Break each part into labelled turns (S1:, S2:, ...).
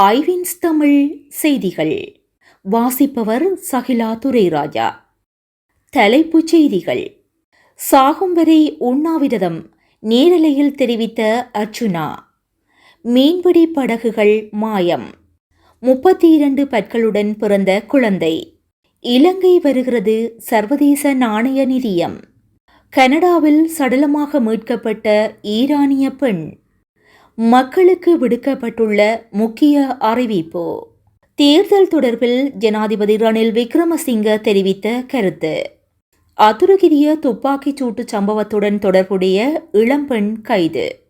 S1: ஐவின்ஸ் தமிழ் செய்திகள். வாசிப்பவர் சகிலா துரைராஜா. தலைப்புச் செய்திகள். சாகும் வரை உண்ணாவிரதம் நேரலையில் தெரிவித்த அர்ச்சுனா மீன்பிடி படகுகள் மாயம். முப்பத்தி இரண்டு பற்களுடன் பிறந்த குழந்தை. இலங்கை வருகிறது சர்வதேச நாணய நிதியம். கனடாவில் சடலமாக மீட்கப்பட்ட ஈரானிய பெண். மக்களுக்கு விடுக்கப்பட்டுள்ள முக்கிய அறிவிப்பு. தேர்தல் தொடர்பில் ஜனாதிபதி ரணில் விக்ரமசிங்க தெரிவித்த கருத்து. அதுருகிரிய துப்பாக்கிச் சூட்டு சம்பவத்துடன் தொடர்புடைய இளம்பெண் கைது.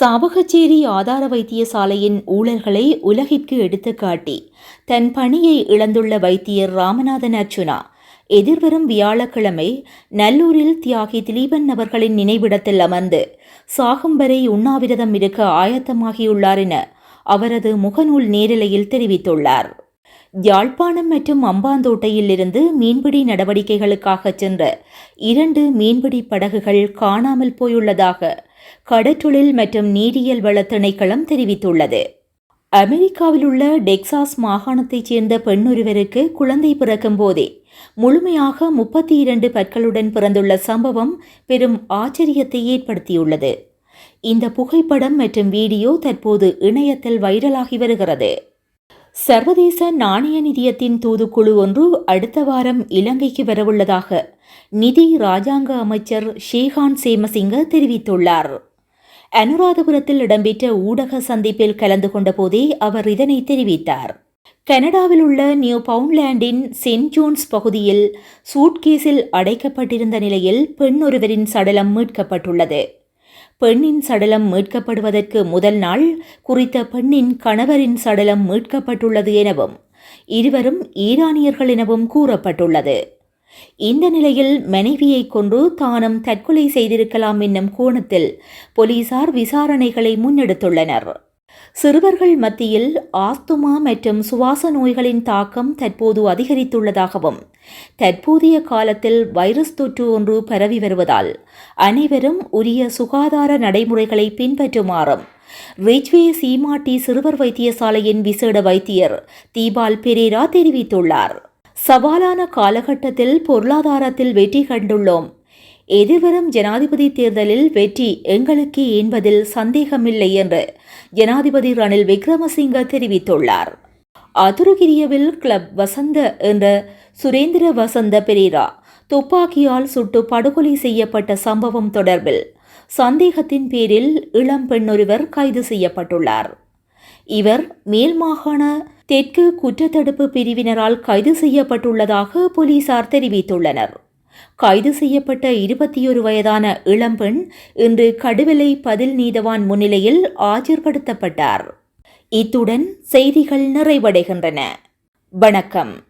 S1: சாவகச்சேரி ஆதார வைத்தியசாலையின் ஊழல்களை உலகிற்கு எடுத்துக்காட்டி தன் பணியை இழந்துள்ள வைத்தியர் ராமநாதன் அர்ச்சுனா எதிர்வரும் வியாழக்கிழமை நல்லூரில் தியாகி திலீபன் அவர்களின் நினைவிடத்தில் அமர்ந்து சாகும் வரை உண்ணாவிரதம் இருக்க ஆயத்தமாகியுள்ளார் என அவரது முகநூல் நேரலையில் தெரிவித்துள்ளார். யாழ்ப்பாணம் மற்றும் அம்பாந்தோட்டையில் இருந்து மீன்பிடி நடவடிக்கைகளுக்காக சென்ற இரண்டு மீன்பிடி படகுகள் காணாமல் போயுள்ளதாக கடற்றொழில் மற்றும் நீரியல் வள திணைக்களம் தெரிவித்துள்ளது. அமெரிக்காவில் உள்ள டெக்சாஸ் மாகாணத்தைச் சேர்ந்த பெண்ணொருவருக்கு குழந்தை பிறக்கும் போதே முழுமையாக முப்பத்தி இரண்டு பற்களுடன் பிறந்துள்ள சம்பவம் பெரும் ஆச்சரியத்தை ஏற்படுத்தியுள்ளது. இந்த புகைப்படம் மற்றும் வீடியோ தற்போது இணையத்தில் வைரலாகி வருகிறது. சர்வதேச நாணய நிதியத்தின் தூதுக்குழு ஒன்று அடுத்த வாரம் இலங்கைக்கு வரவுள்ளதாக நிதி ராஜாங்க அமைச்சர் ஷேகான் சேமசிங்க தெரிவித்துள்ளார். அனுராதபுரத்தில் இடம்பெற்ற ஊடக சந்திப்பில் கலந்து கொண்ட போதே அவர் இதனை தெரிவித்தார். கனடாவில் உள்ள நியூ பவுண்ட்லேண்டின் சென்ட் ஜோன்ஸ் பகுதியில் சூட்கேஸில் அடைக்கப்பட்டிருந்த நிலையில் பெண் ஒருவரின் சடலம் மீட்கப்பட்டுள்ளது. பெண்ணின் சடலம் மீட்கப்படுவதற்கு முதல் நாள் குறித்த பெண்ணின் கணவரின் சடலம் மீட்கப்பட்டுள்ளது எனவும் இருவரும் ஈரானியர்கள் எனவும் கூறப்பட்டுள்ளது. இந்த நிலையில் மனைவியை கொன்று தானும் தற்கொலை செய்திருக்கலாம் என்னும் கோணத்தில் போலீசார் விசாரணைகளை முன்னெடுத்துள்ளனர். சிறுவர்கள் மத்தியில் ஆஸ்துமா மற்றும் சுவாச நோய்களின் தாக்கம் தற்போது அதிகரித்துள்ளதாகவும் தற்போதைய காலத்தில் வைரஸ் தொற்று ஒன்று பரவி வருவதால் அனைவரும் உரிய சுகாதார நடைமுறைகளை பின்பற்றுமாறும் ரிஜ்வே சீமாட்டி சிறுவர் வைத்தியசாலையின் விசேட வைத்தியர் தீபால் பெரேரா தெரிவித்துள்ளார். சவாலான காலகட்டத்தில் பொருளாதாரத்தில் வெற்றி கண்டுள்ளோம். எதிர்வரும் ஜனாதிபதி தேர்தலில் வெற்றி எங்களுக்கு என்பதில் சந்தேகமில்லை என்று ஜனாதிபதி ரணில் விக்ரமசிங்க தெரிவித்துள்ளார். அதுருகிரியவில் கிளப் வசந்த என்ற சுரேந்திர வசந்த பெரேரா துப்பாக்கியால் சுட்டு படுகொலை செய்யப்பட்ட சம்பவம் தொடர்பில் சந்தேகத்தின் பேரில் இளம் பெண்ணொருவர் கைது செய்யப்பட்டுள்ளார். இவர் மேல் மாகாண தெற்கு குற்றத்தடுப்பு பிரிவினரால் கைது செய்யப்பட்டுள்ளதாக போலீசார் தெரிவித்துள்ளனர். கைது செய்யப்பட்ட இருபத்தி ஒரு வயதான இளம்பெண் இன்று கடுவலை பதில் நீதவான் முன்னிலையில் ஆஜர்படுத்தப்பட்டார். இத்துடன் செய்திகள் நிறைவடைகின்றன. வணக்கம்.